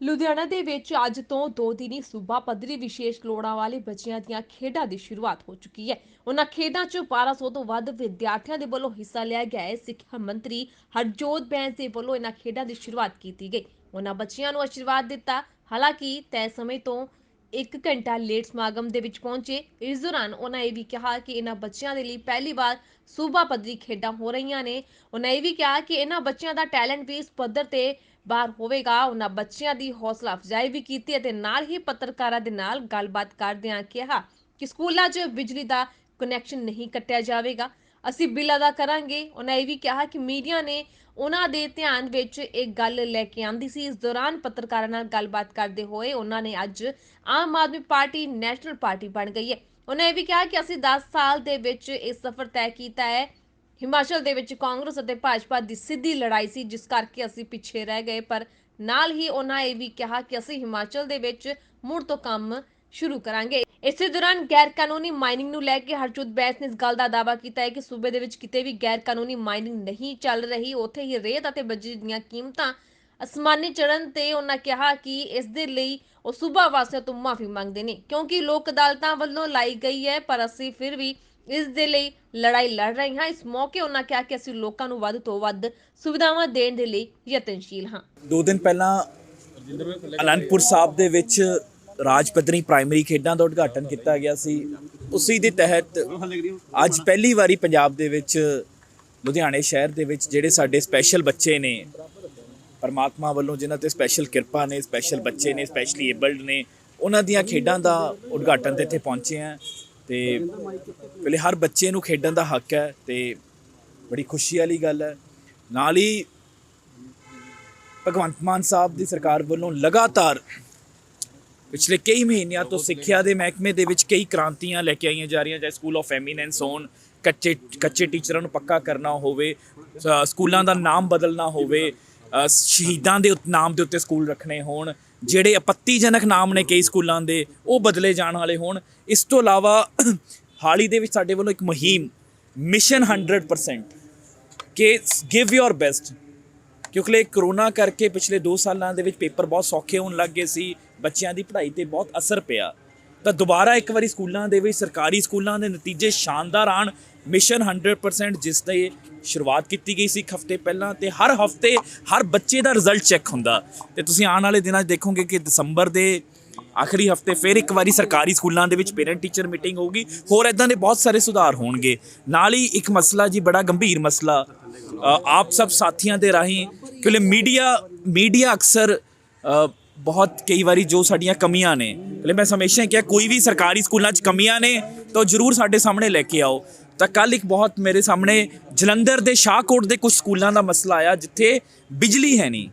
ਲੁਧਿਆਣਾ ਦੇ ਵਿੱਚ ਅੱਜ ਤੋਂ ਦੋ ਦਿਨੀ ਸੂਬਾ ਪੱਧਰੀ ਵਿਸ਼ੇਸ਼ ਲੋੜਾਂ ਵਾਲੇ ਬੱਚਿਆਂ ਦੀਆਂ ਖੇਡਾਂ ਦੀ ਸ਼ੁਰੂਆਤ ਹੋ ਚੁੱਕੀ ਹੈ। ਉਹਨਾਂ ਖੇਡਾਂ 'ਚ 1200 ਤੋਂ ਵੱਧ ਵਿਦਿਆਰਥੀਆਂ ਦੇ ਵੱਲੋਂ ਹਿੱਸਾ ਲਿਆ ਗਿਆ ਹੈ। ਸਿੱਖਿਆ ਮੰਤਰੀ ਹਰਜੋਤ ਬੈਂਸ ਦੇ ਵੱਲੋਂ ਇਹਨਾਂ ਖੇਡਾਂ ਦੀ ਸ਼ੁਰੂਆਤ ਕੀਤੀ ਗਈ। ਉਹਨਾਂ ਬੱਚਿਆਂ ਨੂੰ ਆਸ਼ੀਰਵਾਦ ਦਿੱਤਾ। ਹਾਲਾਂਕਿ ਤੈਅ ਸਮੇਂ ਤੋਂ 1 ਘੰਟਾ ਲੇਟ ਸਮਾਗਮ ਦੇ ਵਿੱਚ ਪਹੁੰਚੇ। ਇਸ ਦੌਰਾਨ ਉਹਨਾਂ ਇਹ ਵੀ ਕਿਹਾ ਕਿ ਇਹਨਾਂ ਬੱਚਿਆਂ ਦੇ ਲਈ ਪਹਿਲੀ ਵਾਰ ਸੂਬਾ ਪੱਧਰੀ ਖੇਡਾਂ ਹੋ ਰਹੀਆਂ ਨੇ। ਉਹਨਾਂ ਇਹ ਵੀ ਕਿਹਾ ਕਿ ਇਹਨਾਂ ਬੱਚਿਆਂ ਦਾ ਟੈਲੈਂਟ ਵੀ ਇਸ ਪੱਧਰ ਤੇ ਬਾਹਰ ਹੋਵੇਗਾ, ਉਹਨਾਂ ਬੱਚਿਆਂ ਦੀ ਹੌਸਲਾ ਅਫਜ਼ਾਈ ਵੀ ਕੀਤੀ ਅਤੇ ਨਾਲ ਹੀ ਪੱਤਰਕਾਰਾਂ ਦੇ ਨਾਲ ਗੱਲਬਾਤ ਕਰਦਿਆਂ ਕਿਹਾ ਕਿ ਸਕੂਲਾਂ 'ਚ ਬਿਜਲੀ ਦਾ ਕਨੈਕਸ਼ਨ ਨਹੀਂ ਕੱਟਿਆ ਜਾਵੇਗਾ। ਅਸੀਂ ਬਿੱਲ ਅਦਾ ਕਰਾਂਗੇ। ਉਹਨਾਂ ਇਹ ਵੀ ਕਿਹਾ ਕਿ ਮੀਡੀਆ ਨੇ ਉਹਨਾਂ ਦੇ ਧਿਆਨ ਵਿੱਚ ਇੱਕ ਗੱਲ ਲੈ ਕੇ ਆਂਦੀ ਸੀ। ਇਸ ਦੌਰਾਨ ਪੱਤਰਕਾਰਾਂ ਨਾਲ ਗੱਲਬਾਤ ਕਰਦੇ ਹੋਏ ਉਹਨਾਂ ਨੇ ਅੱਜ Aam Aadmi Party, national party ਬਣ ਗਈ ਹੈ। ਉਹਨਾਂ ਇਹ ਵੀ ਕਿਹਾ ਕਿ ਅਸੀਂ 10 ਸਾਲ ਦੇ ਵਿੱਚ ਇਹ ਸਫ਼ਰ ਤੈਅ ਕੀਤਾ ਹੈ। ਹਿਮਾਚਲ ਦੇ ਵਿੱਚ ਕਾਂਗਰਸ ਅਤੇ ਭਾਜਪਾ ਦੀ ਸਿੱਧੀ ਲੜਾਈ ਸੀ, ਜਿਸ ਕਰਕੇ ਅਸੀਂ ਪਿੱਛੇ ਰਹਿ ਗਏ, ਪਰ ਨਾਲ ਹੀ ਉਹਨਾਂ ਇਹ ਵੀ ਕਿਹਾ ਕਿ ਅਸੀਂ ਹਿਮਾਚਲ ਦੇ ਵਿੱਚ ਮੁੜ ਤੋਂ ਕੰਮ ਸ਼ੁਰੂ ਕਰਾਂਗੇ। ਇਸੇ ਦੌਰਾਨ ਗੈਰ ਕਾਨੂੰਨੀ ਮਾਈਨਿੰਗ ਨੂੰ ਲੈ ਕੇ ਹਰਜੋਤ ਬੈਂਸ ਨੇ ਇਸ ਗੱਲ ਦਾ ਦਾਅਵਾ ਕੀਤਾ ਹੈ ਕਿ ਸੂਬੇ ਦੇ ਵਿੱਚ ਕਿਤੇ ਵੀ ਗੈਰ ਕਾਨੂੰਨੀ ਮਾਈਨਿੰਗ ਨਹੀਂ ਚੱਲ ਰਹੀ। ਉੱਥੇ ਹੀ ਰੇਤ ਅਤੇ ਬਿਜਲੀ ਦੀਆਂ ਕੀਮਤਾਂ ਅਸਮਾਨੀ ਚੜਨ ਤੇ ਉਹਨਾਂ ਕਿਹਾ ਕਿ ਇਸ ਦੇ ਲਈ ਉਹ ਸੂਬਾ ਵਾਸੀਆਂ ਤੋਂ ਮਾਫੀ ਮੰਗਦੇ ਨੇ, ਕਿਉਂਕਿ ਲੋਕ ਅਦਾਲਤਾਂ ਵੱਲੋਂ ਲਾਈ ਗਈ ਹੈ, ਪਰ ਅਸੀਂ ਫਿਰ ਵੀ ਇਸ ਦੇ ਲਈ ਲੜਾਈ ਲੜ ਰਹੇ ਹਾਂ। ਇਸ ਮੌਕੇ ਉਹਨਾਂ ਕਿਹਾ ਕਿ ਅਸੀਂ ਲੋਕਾਂ ਨੂੰ ਵੱਧ ਤੋਂ ਵੱਧ ਸੁਵਿਧਾਵਾਂ ਦੇਣ ਦੇ ਲਈ ਯਤਨਸ਼ੀਲ ਹਾਂ। ਦੋ ਦਿਨ ਪਹਿਲਾਂ ਅਨੰਦਪੁਰ ਸਾਹਿਬ ਦੇ ਵਿੱਚ ਰਾਜ ਪੱਧਰੀ ਪ੍ਰਾਇਮਰੀ ਖੇਡਾਂ ਦਾ ਉਦਘਾਟਨ ਕੀਤਾ ਗਿਆ ਸੀ। ਉਸੇ ਦੇ ਤਹਿਤ ਅੱਜ ਪਹਿਲੀ ਵਾਰੀ ਪੰਜਾਬ ਦੇ ਵਿੱਚ ਲੁਧਿਆਣੇ ਸ਼ਹਿਰ ਦੇ ਵਿੱਚ ਜਿਹੜੇ ਸਾਡੇ ਸਪੈਸ਼ਲ ਬੱਚੇ ਨੇ, ਪਰਮਾਤਮਾ ਵੱਲੋਂ ਜਿਨ੍ਹਾਂ ਤੇ ਸਪੈਸ਼ਲ ਕਿਰਪਾ ਨੇ ਸਪੈਸ਼ਲ ਬੱਚੇ ਨੇ ਸਪੈਸ਼ਲੀ ਏਬਲਡ ਨੇ, ਉਹਨਾਂ ਦੀਆਂ ਖੇਡਾਂ ਦਾ ਉਦਘਾਟਨ ਤੇ ਇੱਥੇ ਪਹੁੰਚੇ ਆ ਤੇ ਪਹਿਲੇ ਹਰ ਬੱਚੇ ਨੂੰ ਖੇਡਣ ਦਾ ਹੱਕ ਹੈ ਤੇ ਬੜੀ ਖੁਸ਼ੀ ਵਾਲੀ ਗੱਲ ਹੈ। ਨਾਲ ਹੀ ਭਗਵੰਤ ਮਾਨ ਸਾਹਿਬ ਦੀ ਸਰਕਾਰ ਵੱਲੋਂ ਲਗਾਤਾਰ ਪਿਛਲੇ ਕਈ ਮਹੀਨਿਆਂ ਤੋਂ ਸਿੱਖਿਆ ਦੇ ਮਹਿਕਮੇ ਦੇ ਵਿੱਚ ਕਈ ਕ੍ਰਾਂਤੀਆਂ ਲੈ ਕੇ ਆਈਆਂ ਜਾ ਰਹੀਆਂ, ਚਾਹੇ ਸਕੂਲ ਆਫ ਐਮੀਨੈਂਸ ਹੋਣ, ਕੱਚੇ ਕੱਚੇ ਟੀਚਰਾਂ ਨੂੰ ਪੱਕਾ ਕਰਨਾ ਹੋਵੇ ਸਕੂਲਾਂ ਦਾ ਨਾਮ ਬਦਲਣਾ ਹੋਵੇ ਸ਼ਹੀਦਾਂ ਦੇ ਨਾਮ ਦੇ ਉੱਤੇ ਸਕੂਲ ਰੱਖਣੇ ਹੋਣ ਜਿਹੜੇ ਆਪੱਤੀਜਨਕ ਨਾਮ ਨੇ ਕਈ ਸਕੂਲਾਂ ਦੇ, ਉਹ ਬਦਲੇ ਜਾਣ ਵਾਲੇ ਹੋਣ। ਇਸ ਤੋਂ ਇਲਾਵਾ ਹਾਲ ਹੀ ਦੇ ਵਿੱਚ ਸਾਡੇ ਵੱਲੋਂ ਇੱਕ ਮੁਹਿੰਮ ਮਿਸ਼ਨ 100% ਕਿ ਗਿਵ ਯੋਰ ਬੈਸਟ ਕਿਉਂਕਿ ਕਰੋਨਾ ਕਰਕੇ ਪਿਛਲੇ 2 ਸਾਲਾਂ ਦੇ ਵਿੱਚ ਪੇਪਰ ਬਹੁਤ ਸੌਖੇ ਹੋਣ ਲੱਗ ਗਏ ਸੀ, ਬੱਚਿਆਂ ਦੀ ਪੜ੍ਹਾਈ ਤੇ ਬਹੁਤ ਅਸਰ ਪਿਆ। ਤਾਂ ਦੁਬਾਰਾ ਇੱਕ ਵਾਰੀ ਸਕੂਲਾਂ ਦੇ ਵਿੱਚ ਸਰਕਾਰੀ ਸਕੂਲਾਂ ਦੇ ਨਤੀਜੇ ਸ਼ਾਨਦਾਰ ਆਣ ਮਿਸ਼ਨ 100% ਜਿਸ ਦੀ ਸ਼ੁਰੂਆਤ ਕੀਤੀ ਗਈ ਸੀ ਇੱਕ ਹਫ਼ਤੇ ਪਹਿਲਾਂ ਤੇ ਹਰ ਹਫ਼ਤੇ ਹਰ ਬੱਚੇ ਦਾ ਰਿਜ਼ਲਟ ਚੈੱਕ ਹੁੰਦਾ। ਤੇ ਤੁਸੀਂ ਆਉਣ ਵਾਲੇ ਦਿਨਾਂ 'ਚ ਦੇਖੋਗੇ ਕਿ ਦਸੰਬਰ ਦੇ ਆਖਰੀ ਹਫ਼ਤੇ ਫਿਰ ਇੱਕ ਵਾਰੀ ਸਰਕਾਰੀ ਸਕੂਲਾਂ ਦੇ ਵਿੱਚ ਪੇਰੈਂਟ ਟੀਚਰ ਮੀਟਿੰਗ ਹੋਊਗੀ। ਹੋਰ ਇਦਾਂ ਦੇ ਬਹੁਤ ਸਾਰੇ ਸੁਧਾਰ ਹੋਣਗੇ। ਨਾਲ ਹੀ ਇੱਕ ਮਸਲਾ ਜੀ, ਬੜਾ ਗੰਭੀਰ ਮਸਲਾ ਆਪ ਸਭ ਸਾਥੀਆਂ ਦੇ ਰਾਹੀਂ, ਕਿਉਂਕਿ ਮੀਡੀਆ ਮੀਡੀਆ ਅਕਸਰ ਬਹੁਤ ਕਈ ਵਾਰੀ ਜੋ ਸਾਡੀਆਂ ਕਮੀਆਂ ਨੇ ਕਿਉਂਕਿ ਮੈਂ ਹਮੇਸ਼ਾ ਕਿਹਾ, ਕੋਈ ਵੀ ਸਰਕਾਰੀ ਸਕੂਲਾਂ 'ਚ ਕਮੀਆਂ ਨੇ, ਤਾਂ ਜਰੂਰ ਸਾਡੇ ਸਾਹਮਣੇ ਲੈ ਕੇ ਆਓ। ਤਾਂ ਕੱਲ ਇੱਕ ਬਹੁਤ ਮੇਰੇ ਸਾਹਮਣੇ ਜਲੰਧਰ ਦੇ ਸ਼ਾਹਕੋਟ ਦੇ ਕੁਝ ਸਕੂਲਾਂ ਦਾ ਮਸਲਾ ਆਇਆ, ਜਿੱਥੇ ਬਿਜਲੀ ਹੈ ਨਹੀਂ।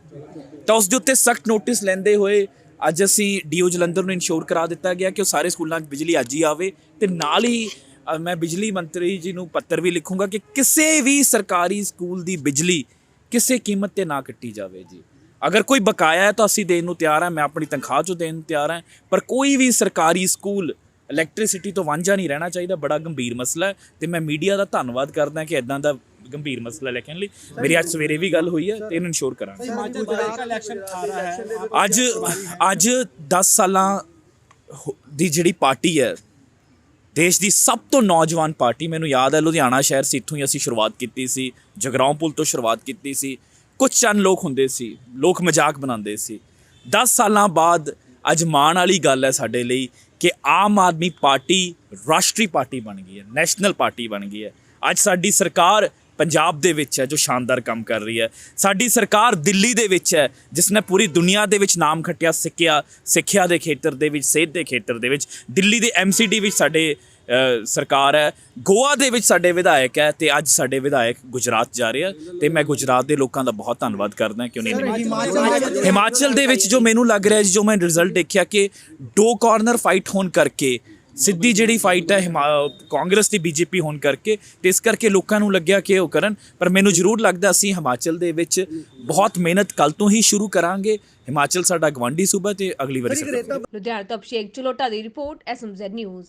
ਤਾਂ ਉਸ ਦੇ ਉੱਤੇ ਸਖਤ ਨੋਟਿਸ ਲੈਂਦੇ ਹੋਏ ਅੱਜ ਅਸੀਂ ਡੀਓ ਜਲੰਧਰ ਨੂੰ ਇਨਸ਼ੋਰ ਕਰਾ ਦਿੱਤਾ ਗਿਆ ਕਿ ਉਹ ਸਾਰੇ ਸਕੂਲਾਂ 'ਚ ਬਿਜਲੀ ਅੱਜ ਹੀ ਆਵੇ ਤੇ ਨਾਲ ਹੀ ਮੈਂ ਬਿਜਲੀ ਮੰਤਰੀ ਜੀ ਨੂੰ ਪੱਤਰ ਵੀ ਲਿਖੂੰਗਾ ਕਿ ਕਿਸੇ ਵੀ ਸਰਕਾਰੀ ਸਕੂਲ ਦੀ ਬਿਜਲੀ ਕਿਸੇ ਕੀਮਤ ਤੇ ਨਾ ਕੱਟੀ ਜਾਵੇ ਜੀ। ਅਗਰ ਕੋਈ ਬਕਾਇਆ ਹੈ ਤਾਂ ਅਸੀਂ ਦੇਣ ਨੂੰ ਤਿਆਰ ਹਾਂ ਮੈਂ ਆਪਣੀ ਤਨਖਾਹ ਚੋਂ ਦੇਣ ਨੂੰ ਤਿਆਰ ਹਾਂ ਪਰ ਕੋਈ ਵੀ ਸਰਕਾਰੀ ਸਕੂਲ ਇਲੈਕਟ੍ਰਿਸਿਟੀ ਤੋਂ ਵਾਂਝਾ ਨਹੀਂ ਰਹਿਣਾ ਚਾਹੀਦਾ ਬੜਾ ਗੰਭੀਰ ਮਸਲਾ ਹੈ ਤੇ ਮੈਂ ਮੀਡੀਆ ਦਾ ਧੰਨਵਾਦ ਕਰਦਾ ਕਿ ਇਦਾਂ ਦਾ ਗੰਭੀਰ ਮਸਲਾ ਲੈ ਕੇ ਲਈ। ਮੇਰੀ ਅੱਜ ਸਵੇਰੇ ਵੀ ਗੱਲ ਹੋਈ ਹੈ ਤੇ ਇਹਨੂੰ ਇਨਸ਼ੋਰ ਕਰਾਂਗੇ। ਅੱਜ ਅੱਜ 10 ਸਾਲਾਂ ਦੀ ਜਿਹੜੀ ਪਾਰਟੀ ਹੈ ਦੇਸ਼ ਦੀ ਸਭ ਤੋਂ ਨੌਜਵਾਨ ਪਾਰਟੀ ਮੈਨੂੰ ਯਾਦ ਹੈ ਲੁਧਿਆਣਾ ਸ਼ਹਿਰ ਸਿੱਥੋਂ ਹੀ ਅਸੀਂ ਸ਼ੁਰੂਆਤ ਕੀਤੀ ਸੀ ਜਗਰਾਉਂ ਪੁਲ ਤੋਂ ਸ਼ੁਰੂਆਤ ਕੀਤੀ ਸੀ ਕੁਝ ਚੰਦ ਲੋਕ ਹੁੰਦੇ ਸੀ, ਲੋਕ ਮਜ਼ਾਕ ਬਣਾਉਂਦੇ ਸੀ। 10 ਸਾਲਾਂ ਬਾਅਦ ਅੱਜ ਮਾਣ ਵਾਲੀ ਗੱਲ ਹੈ ਸਾਡੇ ਲਈ ਕਿ ਆਮ ਆਦਮੀ ਪਾਰਟੀ ਰਾਸ਼ਟਰੀ ਪਾਰਟੀ ਬਣ ਗਈ ਹੈ, ਨੈਸ਼ਨਲ ਪਾਰਟੀ ਬਣ ਗਈ ਹੈ। ਅੱਜ ਸਾਡੀ ਸਰਕਾਰ ਪੰਜਾਬ ਦੇ ਵਿੱਚ ਹੈ, ਜੋ ਸ਼ਾਨਦਾਰ ਕੰਮ ਕਰ ਰਹੀ ਹੈ। ਸਾਡੀ ਸਰਕਾਰ ਦਿੱਲੀ ਦੇ ਵਿੱਚ ਹੈ, ਜਿਸ ਨੇ ਪੂਰੀ ਦੁਨੀਆ ਦੇ ਵਿੱਚ ਨਾਮ ਖੱਟਿਆ, ਸਿੱਖਿਆ ਸਿੱਖਿਆ ਦੇ ਖੇਤਰ ਦੇ ਵਿੱਚ, ਸਿਹਤ ਦੇ ਖੇਤਰ ਦੇ ਵਿੱਚ। ਦਿੱਲੀ ਦੇ ਐਮਸੀਡੀ ਵਿੱਚ ਸਾਡੇ ਸਰਕਾਰ ਹੈ। ਗੋਆ ਦੇ ਵਿੱਚ ਸਾਡੇ ਵਿਧਾਇਕ ਹੈ ਤੇ ਅੱਜ ਸਾਡੇ ਵਿਧਾਇਕ ਗੁਜਰਾਤ ਜਾ ਰਹੇ ਆ ਤੇ ਮੈਂ ਗੁਜਰਾਤ ਦੇ ਲੋਕਾਂ ਦਾ ਬਹੁਤ ਧੰਨਵਾਦ ਕਰਦਾ ਕਿ ਉਹਨੇ ਹਿਮਾਚਲ ਦੇ ਵਿੱਚ ਜੋ ਮੈਨੂੰ ਲੱਗ ਰਿਹਾ ਜੀ ਜੋ ਮੈਂ ਰਿਜ਼ਲਟ ਦੇਖਿਆ ਕਿ ਦੋ ਕਾਰਨਰ ਫਾਈਟ ਹੋਣ ਕਰਕੇ ਸਿੱਧੀ ਜਿਹੜੀ ਫਾਈਟ ਹੈ ਹਿਮਾ- ਕਾਂਗਰਸ ਦੀ ਬੀਜੇਪੀ ਹੋਣ ਕਰਕੇ ਤੇ ਇਸ ਕਰਕੇ ਲੋਕਾਂ ਨੂੰ ਲੱਗਿਆ ਕਿ ਉਹ ਕਰਨ ਪਰ ਮੈਨੂੰ ਜ਼ਰੂਰ ਲੱਗਦਾ ਅਸੀਂ ਹਿਮਾਚਲ ਦੇ ਵਿੱਚ ਬਹੁਤ ਮਿਹਨਤ ਕੱਲ ਤੋਂ ਹੀ ਸ਼ੁਰੂ ਕਰਾਂਗੇ। ਹਿਮਾਚਲ ਸਾਡਾ ਗਵਾਂਢੀ ਸੂਬਾ ਤੇ ਅਗਲੀ ਵਾਰੀ ਲੁਧਿਆਣਾ ਤੋਂ ਅਭਿਸ਼ੇਕ ਚਲੋਟਾ ਦੀ ਰਿਪੋਰਟ ਐਸਐਮਜ਼ੈਡ ਨਿਊਜ਼।